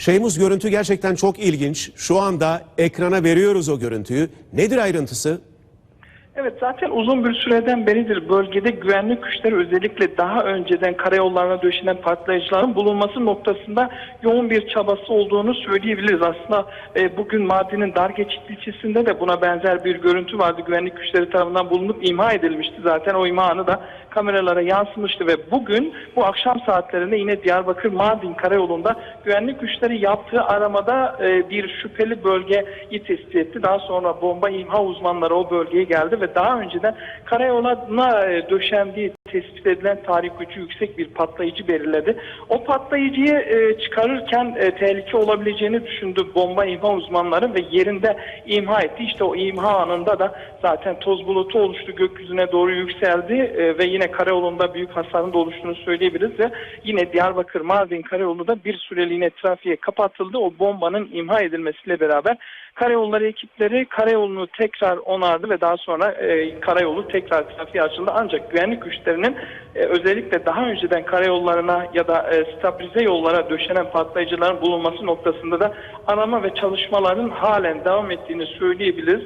Şeymus görüntü gerçekten çok ilginç. Şu anda ekrana veriyoruz o görüntüyü. Nedir ayrıntısı? Evet zaten uzun bir süreden beridir bölgede güvenlik güçleri özellikle daha önceden karayollarına döşenen patlayıcıların bulunması noktasında yoğun bir çabası olduğunu söyleyebiliriz. Aslında e, bugün Mardin'in Dargeçit ilçesinde de buna benzer bir görüntü vardı. Güvenlik güçleri tarafından bulunup imha edilmişti zaten. O imha anı da kameralara yansımıştı ve bugün bu akşam saatlerinde yine Diyarbakır Mardin karayolunda güvenlik güçleri yaptığı aramada e, bir şüpheli bölgeyi tespit etti. Daha sonra bomba imha uzmanları o bölgeye geldi ve daha önceden karayoluna e, döşendiği tespit edilen tarih gücü yüksek bir patlayıcı belirledi. O patlayıcıyı e, çıkarırken e, tehlike olabileceğini düşündü bomba imha uzmanları ve yerinde imha etti. İşte o imha anında da zaten toz bulutu oluştu gökyüzüne doğru yükseldi ve yine karayolunda büyük hasarın da oluştuğunu söyleyebiliriz ve yine Diyarbakır Mardin karayolu da bir süreliğine trafiğe kapatıldı. O bombanın imha edilmesiyle beraber karayolları ekipleri karayolunu tekrar onardı ve daha e, karayolu tekrar trafiğe açıldı. Ancak güvenlik güçlerinin e, özellikle daha önceden karayollarına ya da e, stabilize yollara döşenen patlayıcıların bulunması noktasında da arama ve çalışmaların halen devam ettiğini söyleyebiliriz.